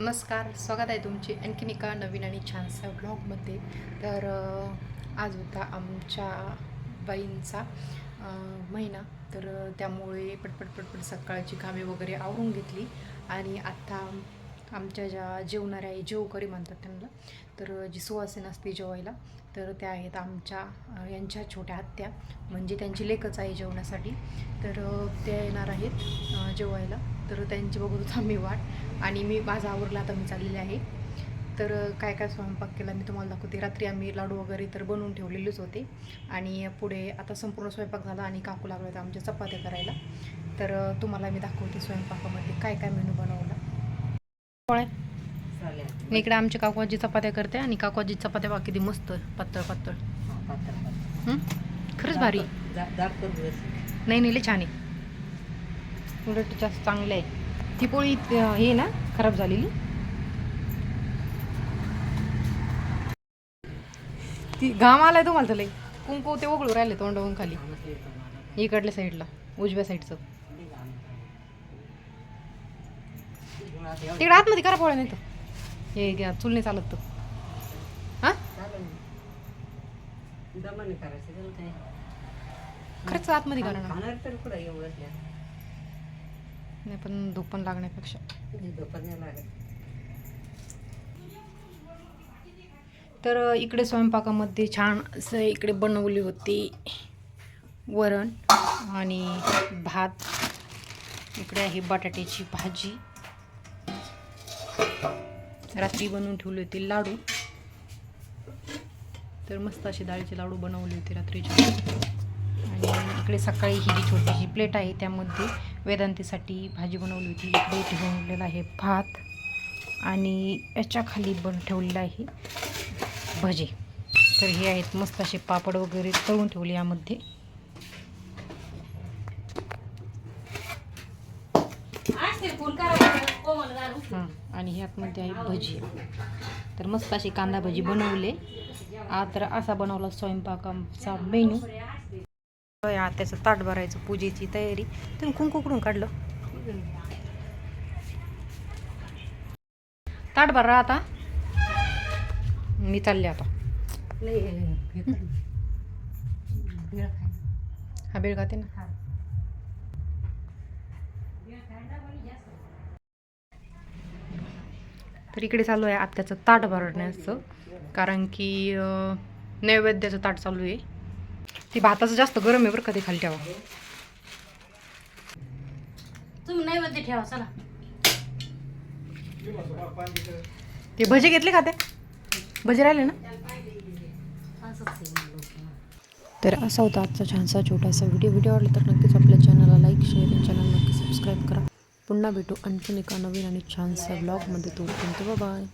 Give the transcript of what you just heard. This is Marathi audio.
नमस्कार स्वागत आहे तुमची आणखीन एका नवीन आणि छानसा ब्लॉगमध्ये तर आज होता आमच्या बाईंचा महिना. तर त्यामुळे पटपट पटपट सकाळची कामे वगैरे आवरून घेतली. आणि आत्ता आमच्या ज्या जेवणाऱ्या आहे जेवकरी म्हणतात त्यांना तर जी सुवासीन असते जेवायला तर त्या आहेत आमच्या यांच्या छोट्या हत्या म्हणजे त्यांची लेखच आहे जेवणासाठी. तर त्या येणार आहेत जेवायला. तर त्यांची बघत होता मी वाट. आणि मी माझा आवरला आता मी चाललेली आहे. तर काय काय स्वयंपाक केला मी तुम्हाला दाखवते. रात्री आम्ही लाडू वगैरे तर बनवून ठेवलेलेच होते. आणि पुढे आता संपूर्ण स्वयंपाक झाला आणि काकू लागला होता आमच्या चपात्या करायला. तर तुम्हाला मी दाखवते स्वयंपाकामध्ये काय काय मेनू बनवला इकडे आमच्या काकूजी चपात्या करते आणि काकूजी चपात्या बाकी किती मस्त पातळ पातळ? खरंच भारी. नाही नाही लय छान आहे. उलट जास्त चांगलं आहे. ती पोळी हे ना खराब झालेली. ती घाम आलाय तुम्हाला तर लई कुंकू ते उघडू राहिले तोंडावून खाली. इकडल्या साईडला उजव्या साईडचं. तिकडे आतमध्ये करा पोळ्या नाही तर हे घ्या चुल नाही चालत तर हा? खरंच आतमध्ये करा ना नाही पण धूप पण लागण्यापेक्षा. तर इकडे स्वयंपाकामध्ये छान असं इकडे बनवली होती वरण आणि भात. इकडे आहे बटाट्याची भाजी. रात्री बनवून ठेवली होती लाडू. तर मस्त असे डाळीचे लाडू बनवले होते रात्रीचे. आणि इकडे सकाळी ही जी छोटीशी प्लेट आहे त्यामध्ये वेदांतीसाठी भाजी बनवली होती. इकडे ठेवलेला आहे भात आणि याच्या खाली बन ठेवलेलं आहे भजे. तर हे आहेत मस्त असे पापड वगैरे तळून ठेवले यामध्ये. हां आणि ह्यातमध्ये आहे भजी. तर मस्त अशी कांदा भजी बनवले. आ तर असा बनवला स्वयंपाकाचा मेनू. या त्याचं ताट भरायचं पूजेची तयारी. तुम्ही कुंकू कुठून काढलं? ताट भरा आता. मी चालले आता. हा बेळ खाते ना? तर इकडे चालू आहे आत्याचं ताट भरण्याचं. कारण की नैवेद्याचं ताट चालू आहे. ती भाताचं जास्त गरम आहे बरं का ते खाली ठेवा. तुम्ही नैवेद्य ठेवा चला. ते भजे घेतले का ते? भजे राहिले ना. तर असा होता आजचा छानसा छोटासा व्हिडिओ. व्हिडिओ आवडला तर नक्कीच आपल्या चॅनलला लाईक शेअर आणि चॅनल नक्की सबस्क्राईब करा. पुन्हा भेटू आणखीन एका नवीन आणि छानसा ब्लॉगमध्ये तोपर्यंत बाय